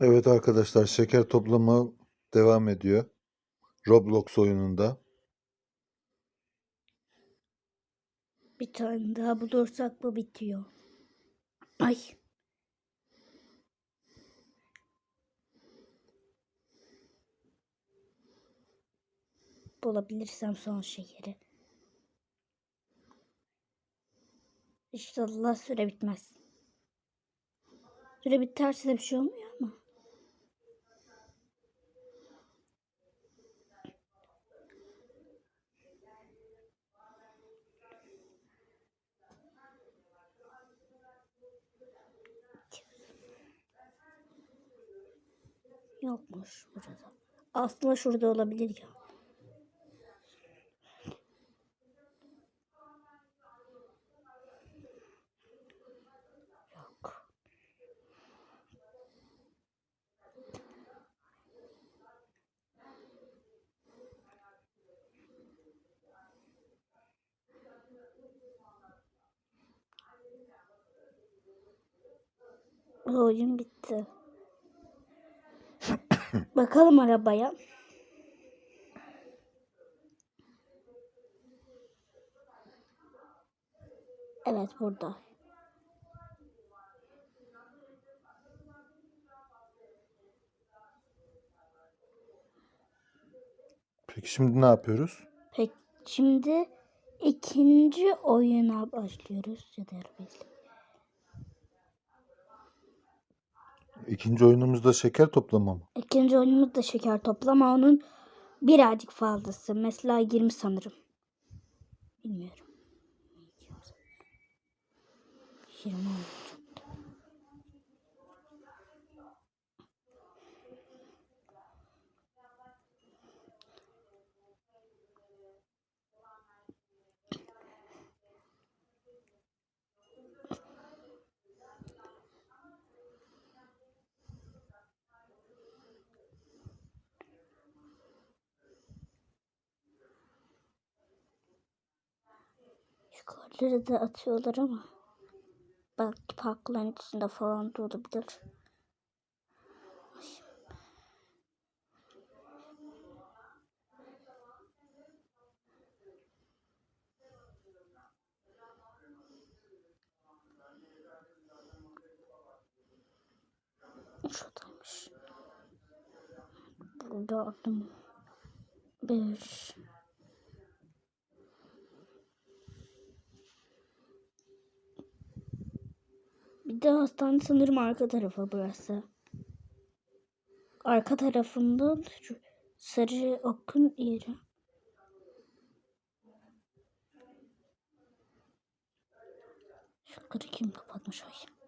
Evet arkadaşlar şeker toplama devam ediyor. Roblox oyununda. Bir tane daha bulursak bu bitiyor. Ay. Bulabilirsem son şekeri. İnşallah süre bitmez. Süre biterse de bir şey olmuyor ama. Yokmuş burada. Aslında şurada olabilir ya. Yok. Oyun bitti. Bakalım arabaya. Evet burada. Peki şimdi ne yapıyoruz? Peki şimdi ikinci oyuna başlıyoruz. Ya da arabayla. İkinci oyunumuzda şeker toplama mı? İkinci oyunumuz da şeker toplama. Onun birazcık fazlası. Mesela 20 sanırım. Bilmiyorum. 20 olacak. Şu kartları da atıyorlar ama belki parkların içinde falan da olabilir. Şuradaymış. Burada aldım. Bir. Bir de hastane sanırım arka tarafı burası. Arka tarafında şu sarı okun yeri. Şunları kim kapatmış ay?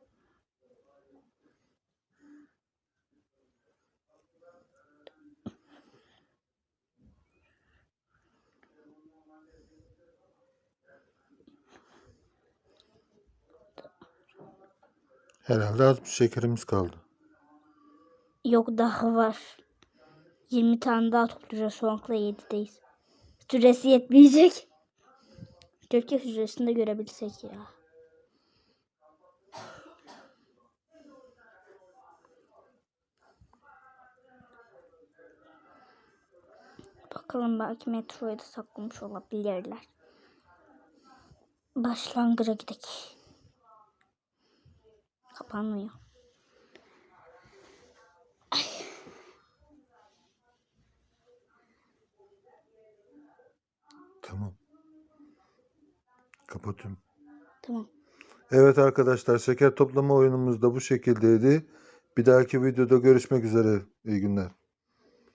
Herhalde az bir şekerimiz kaldı. Yok daha var. 20 tane daha toplayacağız. Anla 7'deyiz. Süresi yetmeyecek. Türkiye hücresinde görebilsek ya. Bakalım belki metroya da saklamış olabilirler. Başlangıca gidelim. Kapanmıyor. Tamam. Kapatıyorum. Tamam. Evet arkadaşlar şeker toplama oyunumuz da bu şekildeydi. Bir dahaki videoda görüşmek üzere. İyi günler.